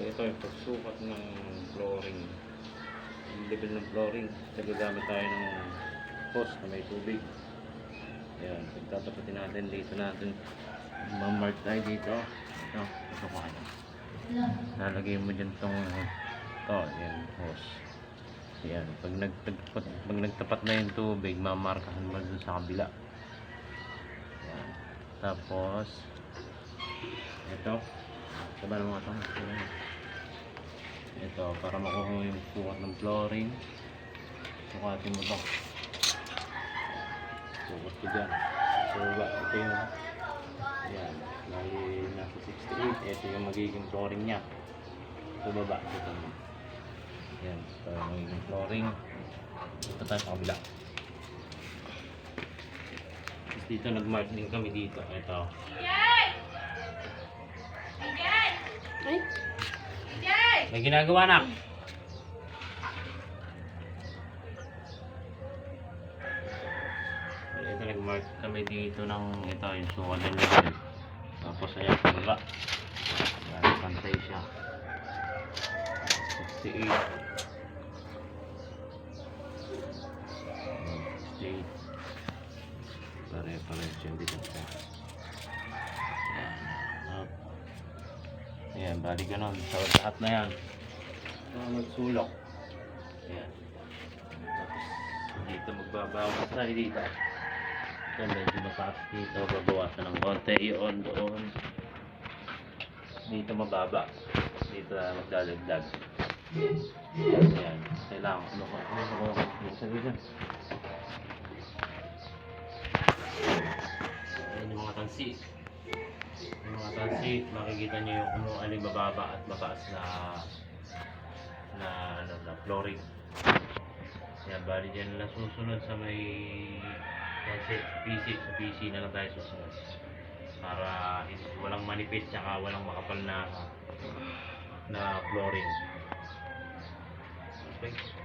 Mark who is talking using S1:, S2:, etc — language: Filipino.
S1: yung pagsukat ng flooring. Yung level ng flooring. Kasi gagamit tayo ng hose na may tubig. Ayan, pagtatapatin natin dito natin. Mamark tayo dito. Ito, ito ko ano. Lalagay mo dyan tong to, yan, hose. Yan, pag nagtapat, pag nagtapat na yung tubig, mamarkahan mo dun sa kabila. Yan. Tapos, ito, Diba ng mga tama? Ito, para makuha yung sukat ng flooring. Sukatin mo to. Sukat ko dyan. So, ito yung, ayan, bali nasa 68. Ito yung magiging flooring niya. So, baba. Ito mo. Ayan, ito yung magiging flooring. Ito tayo sa kabila. Tapos dito, nag-mark kami dito. Ito.
S2: Ay,
S1: May ginagawa na. Ito nag-mark kami dito ng ito yung sukat ng level. Tapos ayan baba. Ayan, pantay siya. 68. Ayan, 68. Pare-pare siya dito siya. Ayan. Up. Ayan, bali ganun. Sa lahat na yan. Uh, magsulok. Ayan. Tapos, dito magbabawas tayo dito. Ito, medyo mataas dito. Babawasan ng konti. Yun, doon. Dito mababa. Dito na magdadagdag. Ayan. Kailangan. Ko? Ko? Ano ko? Sabi dyan. Ayan yung mga tansi. Tansi, makikita nyo yung kung alin bababa at mataas na na ano na flooring. Yan, bali dyan na susunod sa may PC, sa PC na lang tayo susunod. Para hindi, walang manipis tsaka walang makapal na na flooring. Okay.